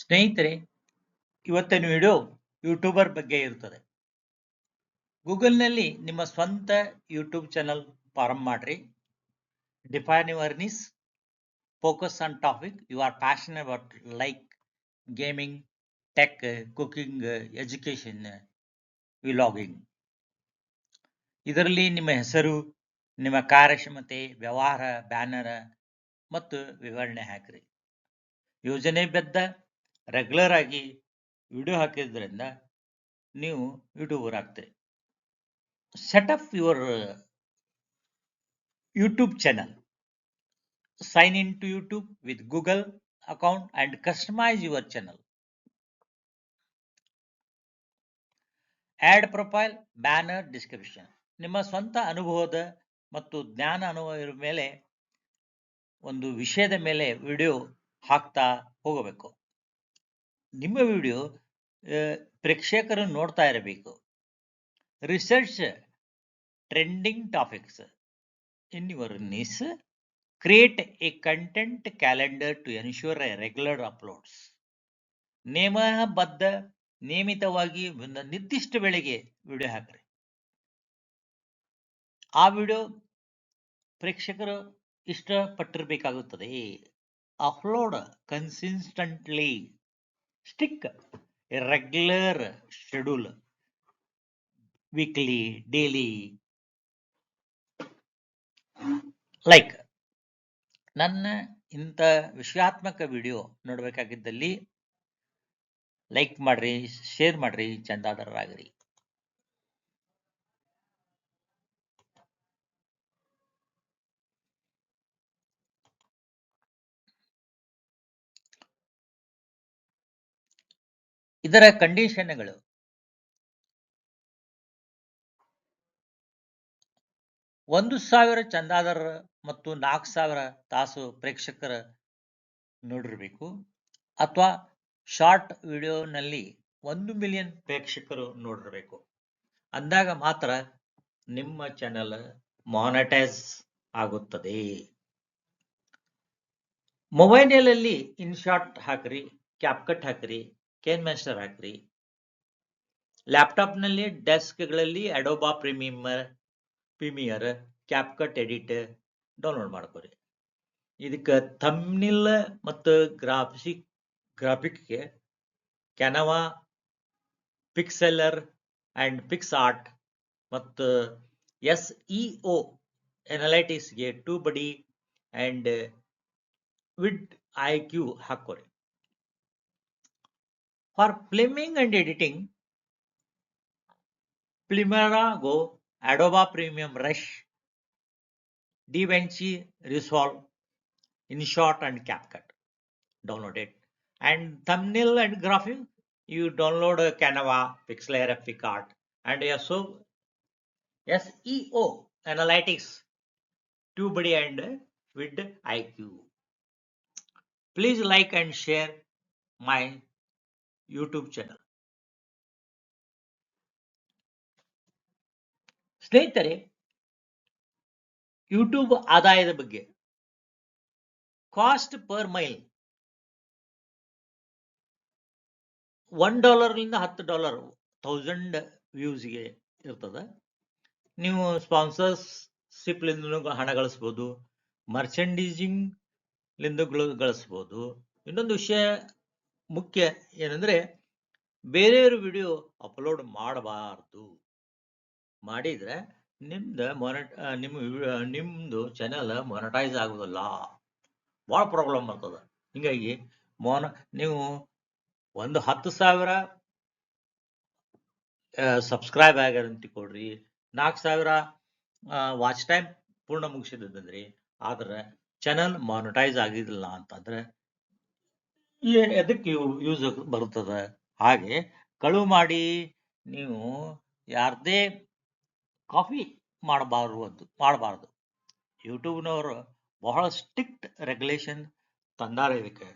ಸ್ನೇಹಿತರೆ ಇವತ್ತಿನ video YouTuber ಬಗ್ಗೆ ಇರುತ್ತದೆ ಗೂಗಲ್ನಲ್ಲಿ ನಿಮ್ಮ ಸ್ವಂತ ಯೂಟ್ಯೂಬ್ ಚಾನಲ್ ಪ್ರಾರಂಭ ಮಾಡ್ರಿ. Define your niche, focus on topic, you are passion about like, gaming, tech cooking education vlogging. ಇದರಲ್ಲಿ ನಿಮ್ಮ ಹೆಸರು, ನಿಮ್ಮ ಕಾರ್ಯಕ್ಷಮತೆ, ವ್ಯವಹಾರ, ಬ್ಯಾನರ್ ಮತ್ತು ವಿವರಣೆ ಹಾಕ್ರಿ. ಯೋಜನೆ ಯೋಜನೆಬದ್ಧ ರೆಗ್ಯುಲರ್ ಆಗಿ ವಿಡಿಯೋ ಹಾಕಿದ್ರಿಂದ ನೀವು YouTuber ಆಗ್ತೀರಿ set up your YouTube channel sign in to YouTube with Google account and customize your channel add profile banner description ನಿಮ್ಮ ಸ್ವಂತ ಅನುಭವದ ಮತ್ತು ಜ್ಞಾನ ಅನುಭವ ಮೇಲೆ ಒಂದು ವಿಷಯದ ಮೇಲೆ ವಿಡಿಯೋ ಹಾಕ್ತಾ ಹೋಗಬೇಕು. ನಿಮ್ಮ ವಿಡಿಯೋ ಪ್ರೇಕ್ಷಕರು ನೋಡ್ತಾ ಇರಬೇಕು. Research, trending topics, in your niche, create a content calendar to ensure a regular uploads. ನಿಯಮಬದ್ಧ, ನಿಯಮಿತವಾಗಿ ಒಂದು ನಿರ್ದಿಷ್ಟ ವೇಳೆಗೆ ವಿಡಿಯೋ ಹಾಕ್ರಿ. ಆ ವಿಡಿಯೋ ಪ್ರೇಕ್ಷಕರು ಇಷ್ಟಪಟ್ಟಿರಬೇಕಾಗುತ್ತದೆ. Upload consistently. Stick regular schedule, weekly, daily. Like, ನನ್ನ ಇಂಥ ವಿಷಯಾತ್ಮಕ ವಿಡಿಯೋ ನೋಡಬೇಕಾಗಿದ್ದಲ್ಲಿ ಲೈಕ್ ಮಾಡ್ರಿ, ಶೇರ್ ಮಾಡ್ರಿ, ಚಂದಾದಾರರಾಗ್ರಿ. ಇದರ ಕಂಡೀಷನ್ಗಳು? ಒಂದು ಸಾವಿರ ಚಂದಾದಾರರ ಮತ್ತು ನಾಲ್ಕು ಸಾವಿರ ತಾಸು ಪ್ರೇಕ್ಷಕರ ನೋಡಿರಬೇಕು. ಅಥವಾ ಶಾರ್ಟ್ ವಿಡಿಯೋನಲ್ಲಿ ಒಂದು ಮಿಲಿಯನ್ ಪ್ರೇಕ್ಷಕರು ನೋಡಿರಬೇಕು. ಅಂದಾಗ ಮಾತ್ರ ನಿಮ್ಮ ಚಾನೆಲ್ ಮಾನಿಟೈಸ್ ಆಗುತ್ತದೆ. ಮೊಬೈಲಿನಲ್ಲಿ ಇನ್ ಶಾರ್ಟ್ ಹಾಕ್ರಿ, ಕ್ಯಾಪ್ಕಟ್ ಹಾಕ್ರಿ ಕೇನ್ ಮಾಸ್ಟರ್ ಹಾಕ್ರಿ ಲ್ಯಾಪ್ಟಾಪ್ನಲ್ಲಿ ಡೆಸ್ಕ್ಗಳಲ್ಲಿ Adobe Premiere Premiere CapCut edit download ಮಾಡ್ಕೊರಿ. ಇದಕ್ಕೆ ಥಮ್ನಿಲ್ ಮತ್ತು ಗ್ರಾಫಿಕ್ ಗ್ರಾಫಿಕ್ಗೆ Canva Pixlr and PicsArt ಮತ್ತು ಎಸ್ ಇ ಒ ಎನಲೈಟಿಕ್ಸ್ಗೆ TubeBuddy and vidIQ ಹಾಕೋರಿ For filming and editing, Primera Go, Adobe Premium Rush, DaVinci Resolve, InShot and CapCut. Download it. And thumbnail and graphic, you download Canva, Pixlr, FP Art, and also SEO Analytics, TubeBuddy and with IQ. Please like and share my YouTube channel ಸ್ನೇಹಿತರೆ YouTube ಆದಾಯದ ಬಗ್ಗೆ cost per mile one ಡಾಲರ್ಲಿಂದ ಹತ್ತು dollar thousand ವ್ಯೂಸ್ಗೆ ಇರ್ತದೆ. ನೀವು ಸ್ಪಾನ್ಸರ್ಶಿಪ್ಲಿಂದ ಹಣ ಗಳಿಸ್ಬೋದು ಮರ್ಚೆಂಡೈಸಿಂಗ್ಲಿಂದ ಗಳಿಸ್ಬೋದು. ಇನ್ನೊಂದು ವಿಷಯ ಮುಖ್ಯ ಏನಂದ್ರೆ, ಬೇರೆಯವ್ರ ವಿಡಿಯೋ ಅಪ್ಲೋಡ್ ಮಾಡಬಾರ್ದು. ಮಾಡಿದ್ರೆ ನಿಮ್ದು ಮೊನಟ ನಿಮ್ಮ ನಿಮ್ದು ಚಾನೆಲ್ ಮೊನಟೈಸ್ ಆಗೋದಿಲ್ಲ. ಭಾಳ ಪ್ರಾಬ್ಲಮ್ ಬರ್ತದೆ. ಹಿಂಗಾಗಿ ಮೊನ, ನೀವು ಒಂದು ಹತ್ತು ಸಾವಿರ ಸಬ್ಸ್ಕ್ರೈಬ್ ಆಗ್ಯಾರ ಅಂತ ಕೊಡ್ರಿ ನಾಲ್ಕು ಸಾವಿರ ವಾಚ್ ಟೈಮ್ ಪೂರ್ಣ ಮುಗಿಸಿದ್ರಿ ಆದ್ರೆ ಚಾನಲ್ ಮಾನಿಟೈಸ್ ಆಗಿದಿಲ್ಲ ಅಂತಂದ್ರೆ ಎದಕ್ಕೆ ಯೂಸ್ ಬರುತ್ತದೆ? ಹಾಗೆ ಕಳುವು ಮಾಡಿ ನೀವು ಯಾರದೇ ಕಾಫಿ ಮಾಡಬಾರದು, ಮಾಡಬಾರ್ದು. ಯೂಟ್ಯೂಬ್ನವರು ಬಹಳ ಸ್ಟ್ರಿಕ್ಟ್ ರೆಗ್ಯುಲೇಷನ್ ತಂದಾರ ಇದಕ್ಕೆ.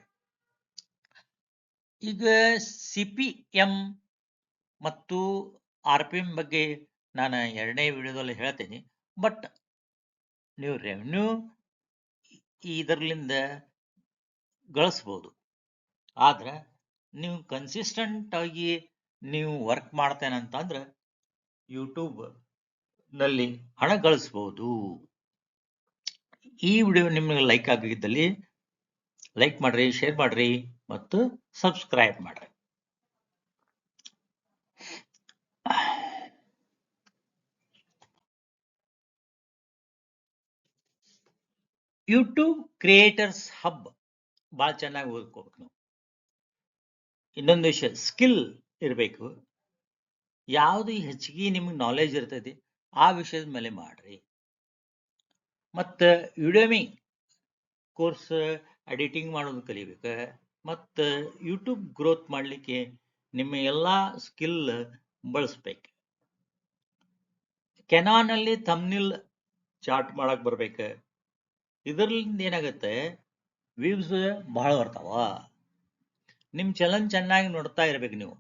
ಈಗ ಸಿ ಪಿ ಎಂ ಮತ್ತು ಆರ್ ಪಿ ಎಂ ಬಗ್ಗೆ ನಾನು ಎರಡನೇ ವಿಡಿಯೋದಲ್ಲಿ ಹೇಳ್ತೀನಿ. ಬಟ್ ನೀವು ರೆವೆನ್ಯೂ ಇದರ್ಲಿಂದ ಗಳಿಸ್ಬೋದು. ಆದ್ರೆ ನೀವು ಕನ್ಸಿಸ್ಟೆಂಟ್ ಆಗಿ ನೀವು ವರ್ಕ್ ಮಾಡ್ತೇನೆ ಯೂಟ್ಯೂಬ್ನಲ್ಲಿ ಹಣ ಗಳಿಸಬಹುದು ಈ ವಿಡಿಯೋ ನಿಮಗೆ ಲೈಕ್ ಆಗಿದ್ದಲ್ಲಿ ಲೈಕ್ ಮಾಡ್ರಿ ಶೇರ್ ಮಾಡ್ರಿ ಮತ್ತು ಸಬ್ಸ್ಕ್ರೈಬ್ ಮಾಡ್ರಿ. ಯೂಟ್ಯೂಬ್ ಕ್ರಿಯೇಟರ್ಸ್ ಹಬ್ ಭಾಳ ಚೆನ್ನಾಗಿ ಓದ್ಕೋಬೇಕು ನಾವು. ಇನ್ನೊಂದು ವಿಷಯ ಸ್ಕಿಲ್ ಇರಬೇಕು. ಯಾವುದು ಹೆಚ್ಚಿಗೆ ನಿಮಗೆ ನಾಲೆಜ್ ಇರ್ತೈತಿ, ಆ ವಿಷಯದ ಮೇಲೆ ಮಾಡ್ರಿ. ಮತ್ತು ಯುಡಮಿ ಕೋರ್ಸ್ ಎಡಿಟಿಂಗ್ ಮಾಡೋದು ಕಲಿಬೇಕು, ಮತ್ತು ಯೂಟ್ಯೂಬ್ ಗ್ರೋತ್ ಮಾಡಲಿಕ್ಕೆ ನಿಮ್ಮ ಎಲ್ಲ ಸ್ಕಿಲ್ ಬಳಸ್ಬೇಕು. ಕೆನಾನಲ್ಲಿ ತಮ್ನಿಲ್ ಚಾರ್ಟ್ ಮಾಡೋಕೆ ಬರ್ಬೇಕು. ಇದರಿಂದ ಏನಾಗುತ್ತೆ ವ್ಯೂಸ್ ಭಾಳ ಬರ್ತಾವ. ನಿಮ್ ಚಲನ್ ಚೆನ್ನಾಗಿ ನೋಡ್ತಾ ಇರ್ಬೇಕು ನೀವು.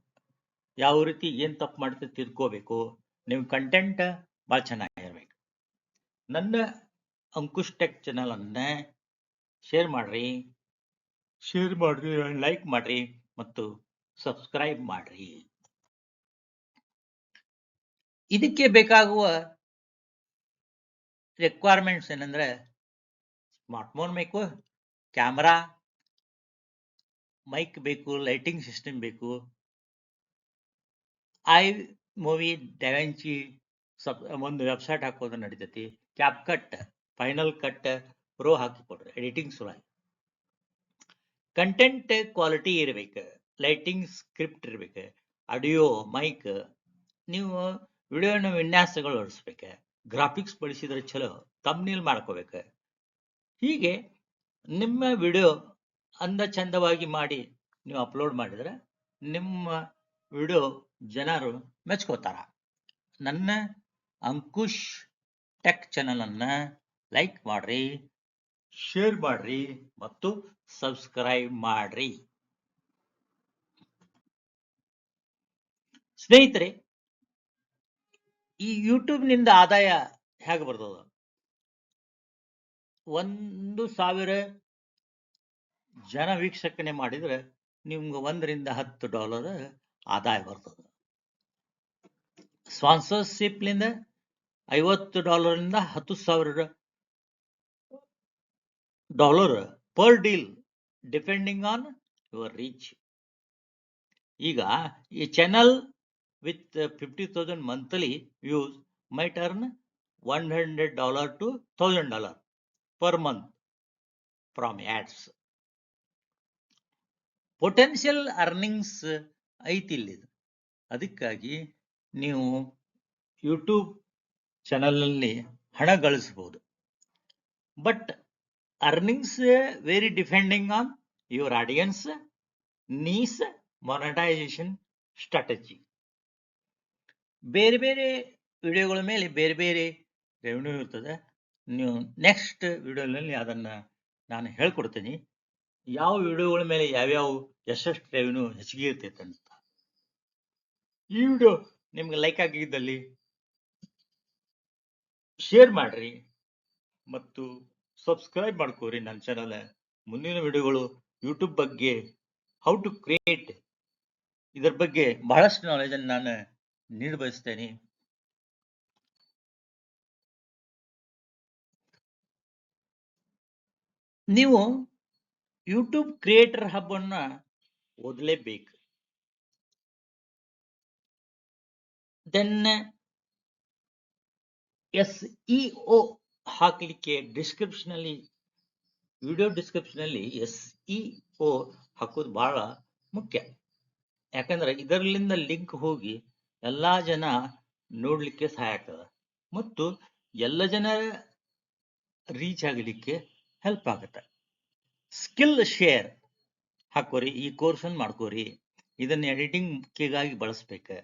ಯಾವ ರೀತಿ ಏನು ತಪ್ಪು ಮಾಡ್ತೀವಿ ತಿದ್ಕೋಬೇಕು ನಿಮ್ಮ ಕಂಟೆಂಟ್ ಬಹಳ ಚೆನ್ನಾಗಿರ್ಬೇಕು ನನ್ನ ಅಂಕುಶ್ ಟೆಕ್ ಚಾನಲ್ ಅನ್ನ ಶೇರ್ ಮಾಡ್ರಿ. ಶೇರ್ ಮಾಡ್ರಿ. ಲೈಕ್ ಮಾಡ್ರಿ ಮತ್ತು ಸಬ್ಸ್ಕ್ರೈಬ್ ಮಾಡ್ರಿ. ಇದಕ್ಕೆ ಬೇಕಾಗುವ ರಿಕ್ವೈರ್ಮೆಂಟ್ಸ್ ಏನಂದ್ರೆ ಸ್ಮಾರ್ಟ್ಫೋನ್ ಬೇಕು ಕ್ಯಾಮ್ರಾ ಮೈಕ್ ಬೇಕು, ಲೈಟಿಂಗ್ ಸಿಸ್ಟಮ್ ಬೇಕು. ಐ ಮೂವಿ ಡ್ಯಾವೆಂಚಿ ಸಬ್, ಒಂದು ವೆಬ್ಸೈಟ್ ಹಾಕೋದು ನಡೀತೈತಿ. CapCut final cut pro ಹಾಕಿ ಕೊಡ್ರಿ ಎಡಿಟಿಂಗ್ ಸಲುವಾಗಿ ಕಂಟೆಂಟ್ ಕ್ವಾಲಿಟಿ ಇರಬೇಕು, ಲೈಟಿಂಗ್ ಸ್ಕ್ರಿಪ್ಟ್ ಇರಬೇಕು, ಆಡಿಯೋ, ಮೈಕ್, ನೀವು ವಿಡಿಯೋನ ವಿನ್ಯಾಸಗಳು ಹೊಡಿಸ್ಬೇಕು, ಗ್ರಾಫಿಕ್ಸ್ ಬಳಸಿದ್ರೆ ಚಲೋ, ತಮ್ನೀಲ್ ಮಾಡ್ಕೋಬೇಕು. ಹೀಗೆ ನಿಮ್ಮ ವಿಡಿಯೋ ಅಂದ ಚಂದವಾಗಿ ಮಾಡಿ ನೀವು ಅಪ್ಲೋಡ್ ಮಾಡಿದ್ರೆ ನಿಮ್ಮ ವಿಡಿಯೋ ಜನರು ಮೆಚ್ಕೋತಾರ. ನನ್ನ ಅಂಕುಶ್ ಟೆಕ್ ಚಾನಲನ್ನು ಲೈಕ್ ಮಾಡ್ರಿ ಶೇರ್ ಮಾಡಿರಿ ಮತ್ತು ಸಬ್ಸ್ಕ್ರೈಬ್ ಮಾಡಿರಿ. ಸ್ನೇಹಿತರೆ, ಈ ಯೂಟ್ಯೂಬ್ನಿಂದ ಆದಾಯ ಹೇಗೆ ಬರ್ತದ? ಒಂದು ಸಾವಿರ ಜನ ವೀಕ್ಷಕನೆ ಮಾಡಿದ್ರೆ ನಿಮ್ಗೆ ಒಂದರಿಂದ ಹತ್ತು ಡಾಲರ್ ಆದಾಯ ಬರ್ತದೆ. ಸ್ಪಾನ್ಸರ್ಶಿಪ್ಲಿಂದ ಐವತ್ತು ಡಾಲರ್ನಿಂದ ಹತ್ತು ಸಾವಿರ dollar per deal, depending on your reach. ಈಗ ಈ channel with fifty thousand monthly views my turn one hundred dollar to thousand dollar per month from ads. Potential earnings ಐತಿ ಇಲ್ಲಿ ಅದಕ್ಕಾಗಿ ನೀವು ಯೂಟ್ಯೂಬ್ ಚಾನಲ್ನಲ್ಲಿ ಹಣ ಗಳಿಸಬಹುದು but earnings vary depending on your audience niche monetisation strategy ಬೇರೆ ಬೇರೆ ವಿಡಿಯೋಗಳ ಮೇಲೆ ಬೇರೆ ಬೇರೆ ರೆವಿನ್ಯೂ ಇರ್ತದೆ. ನೀವು ನೆಕ್ಸ್ಟ್ ವಿಡಿಯೋನಲ್ಲಿ ಅದನ್ನ ನಾನು ಹೇಳ್ಕೊಡ್ತೀನಿ. ಯಾವ ವಿಡಿಯೋಗಳ ಮೇಲೆ ಯಾವ್ಯಾವ ಎಷ್ಟೆಷ್ಟು ರೆವಿನ್ಯೂ ಹೆಚ್ಚಿಗೆ ಇರ್ತೈತೆ ಅಂತ. ಈ ವಿಡಿಯೋ ನಿಮ್ಗೆ ಲೈಕ್ ಆಗಿದ್ದಲ್ಲಿ ಶೇರ್ ಮಾಡ್ರಿ ಮತ್ತು ಸಬ್ಸ್ಕ್ರೈಬ್ ಮಾಡ್ಕೋರಿ ನನ್ನ ಚಾನಲ್ ಮುಂದಿನ ವಿಡಿಯೋಗಳು ಯೂಟ್ಯೂಬ್ ಬಗ್ಗೆ ಹೌ ಟು ಕ್ರಿಯೇಟ್ ಇದರ ಬಗ್ಗೆ ಬಹಳಷ್ಟು ನಾಲೆಜ್ ಅನ್ನು ನಾನು ನೀಡ ನೀವು ಯೂಟ್ಯೂಬ್ ಕ್ರಿಯೇಟರ್ ಹಬ್ ಅನ್ನ ಓದಲೇಬೇಕು. ದೆನ್ ಎಸ್ ಇ ಒ ಹಾಕಲಿಕ್ಕೆ ಡಿಸ್ಕ್ರಿಪ್ಷನ್ ಅಲ್ಲಿ ವಿಡಿಯೋ ಡಿಸ್ಕ್ರಿಪ್ಷನ್ ಅಲ್ಲಿ ಎಸ್ ಇ ಒ ಹಾಕೋದು ಬಹಳ ಮುಖ್ಯ. ಯಾಕಂದ್ರೆ ಇದರಲ್ಲಿಂದ ಲಿಂಕ್ ಹೋಗಿ ಎಲ್ಲಾ ಜನ ನೋಡ್ಲಿಕ್ಕೆ ಸಹಾಯ ಆಗ್ತದ. ಮತ್ತು ಎಲ್ಲ ಜನ ರೀಚ್ ಆಗಲಿಕ್ಕೆ ಹೆಲ್ಪ್ ಆಗುತ್ತೆ. ಸ್ಕಿಲ್ ಶೇರ್ ಹಾಕೋರಿ, ಈ ಕೋರ್ಸ್ ಅನ್ನು ಮಾಡ್ಕೋರಿ, ಇದನ್ನ ಎಡಿಟಿಂಗ್ಗಾಗಿ ಬಳಸ್ಬೇಕು.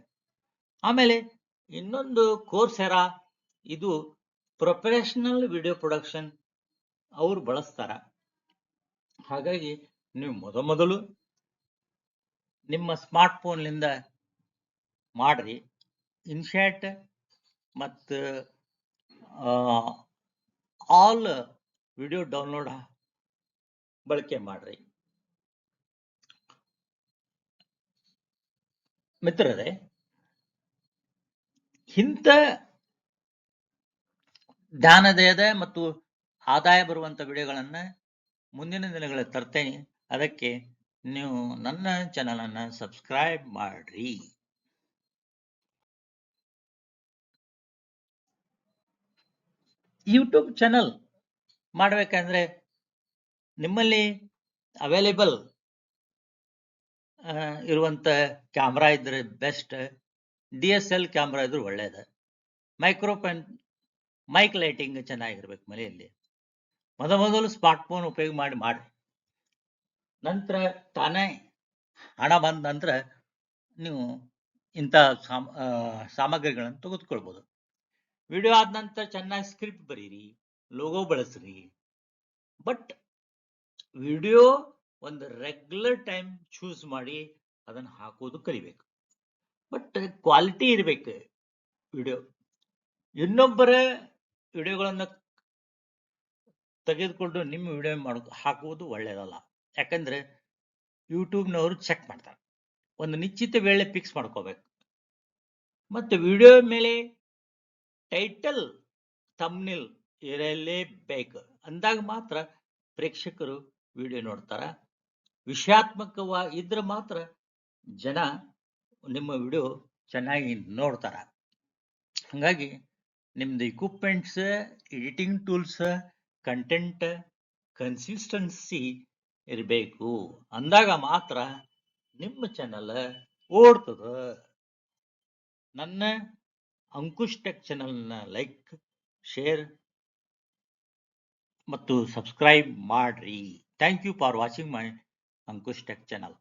ಆಮೇಲೆ ಇನ್ನೊಂದು ಕೋರ್ಸ್ ಯಾರ, ಇದು ಪ್ರೊಫೆಷನಲ್ ವಿಡಿಯೋ ಪ್ರೊಡಕ್ಷನ್ ಅವ್ರು ಬಳಸ್ತಾರ. ಹಾಗಾಗಿ ನೀವು ಮೊದ ಮೊದಲು ನಿಮ್ಮ ಸ್ಮಾರ್ಟ್ ಫೋನ್ಲಿಂದ ಮಾಡ್ರಿ. ಇನ್ಶಾಟ್ ಮತ್ತು ಆಲ್ ವಿಡಿಯೋ ಡೌನ್ಲೋಡ್ ಬಳಕೆ ಮಾಡ್ರಿ. ಮಿತ್ರರೇ, ಇಂಥ ಧ್ಯಾನದೇದ ಮತ್ತು ಆದಾಯ ಬರುವಂತ ವಿಡಿಯೋಗಳನ್ನ ಮುಂದಿನ ದಿನಗಳಲ್ಲಿ ತರ್ತೇನೆ. ಅದಕ್ಕೆ ನೀವು ನನ್ನ ಚಾನಲ್ ಅನ್ನ ಸಬ್ಸ್ಕ್ರೈಬ್ ಮಾಡ್ರಿ. ಯೂಟ್ಯೂಬ್ ಚಾನಲ್ ಮಾಡ್ಬೇಕಂದ್ರೆ ನಿಮ್ಮಲ್ಲಿ ಅವೈಲೇಬಲ್ ಇರುವಂತ ಕ್ಯಾಮ್ರಾ ಇದ್ರೆ best D S L camera ಇದ್ರೆ ಒಳ್ಳೇದು. ಮೈಕ್ರೋಫೋನ್ ಮೈಕ್ ಲೈಟಿಂಗ್ ಚೆನ್ನಾಗಿರ್ಬೇಕು ಮನೆಯಲ್ಲಿ. ಮೊದ ಮೊದಲು ಸ್ಮಾರ್ಟ್ ಫೋನ್ ಉಪಯೋಗ ಮಾಡಿ ಮಾಡಿ. ನಂತರ ತಾನೇ ಹಣ ಬಂದ ನಂತರ ನೀವು ಇಂಥ ಸಾಮ ಸಾಮಗ್ರಿಗಳನ್ನು ತೆಗೆದುಕೊಳ್ಬೋದು. ವಿಡಿಯೋ ಆದ ನಂತರ ಚೆನ್ನಾಗಿ ಸ್ಕ್ರಿಪ್ಟ್ ಬರೀರಿ ಲೋಗೋ ಬಳಸ್ರಿ. ಬಟ್ ವಿಡಿಯೋ ಒಂದು ರೆಗ್ಯುಲರ್ ಟೈಮ್ ಚೂಸ್ ಮಾಡಿ ಅದನ್ನು ಹಾಕೋದು ಕಲಿಬೇಕು. ಬಟ್ ಕ್ವಾಲಿಟಿ ಇರಬೇಕು ವಿಡಿಯೋ ಇನ್ನೊಬ್ಬರ ವಿಡಿಯೋಗಳನ್ನು ತೆಗೆದುಕೊಂಡು ನಿಮ್ಮ ವಿಡಿಯೋ ಮಾಡ, ಹಾಕುವುದು ಒಳ್ಳೆಯದಲ್ಲ ಯಾಕಂದ್ರೆ ಯೂಟ್ಯೂಬ್ನವರು ಚೆಕ್ ಮಾಡ್ತಾರೆ. ಒಂದು ನಿಶ್ಚಿತ ವೇಳೆ ಫಿಕ್ಸ್ ಮಾಡ್ಕೋಬೇಕು. ಮತ್ತು ವಿಡಿಯೋ ಮೇಲೆ ಟೈಟಲ್ ತಮ್ನಿಲ್ ಇರಲೇಬೇಕು. ಅಂದಾಗ ಮಾತ್ರ ಪ್ರೇಕ್ಷಕರು ವಿಡಿಯೋ ನೋಡ್ತಾರ. ವಿಷಯಾತ್ಮಕವ ಇದ್ರೆ ಮಾತ್ರ ಜನ ನಿಮ್ಮ ವಿಡಿಯೋ ಚೆನ್ನಾಗಿ ನೋಡ್ತಾರ. ಹಾಗಾಗಿ ನಿಮ್ದು equipments editing tools content consistency ಇರಬೇಕು. ಅಂದಾಗ ಮಾತ್ರ ನಿಮ್ಮ ಚಾನಲ್ ಓಡ್ತದ. ನನ್ನ ಅಂಕುಶ್ ಟೆಕ್ ಚಾನಲ್ನ ಲೈಕ್ ಶೇರ್ ಮತ್ತು ಸಬ್ಸ್ಕ್ರೈಬ್ ಮಾಡ್ರಿ. Thank you for watching my Ankush Tech channel.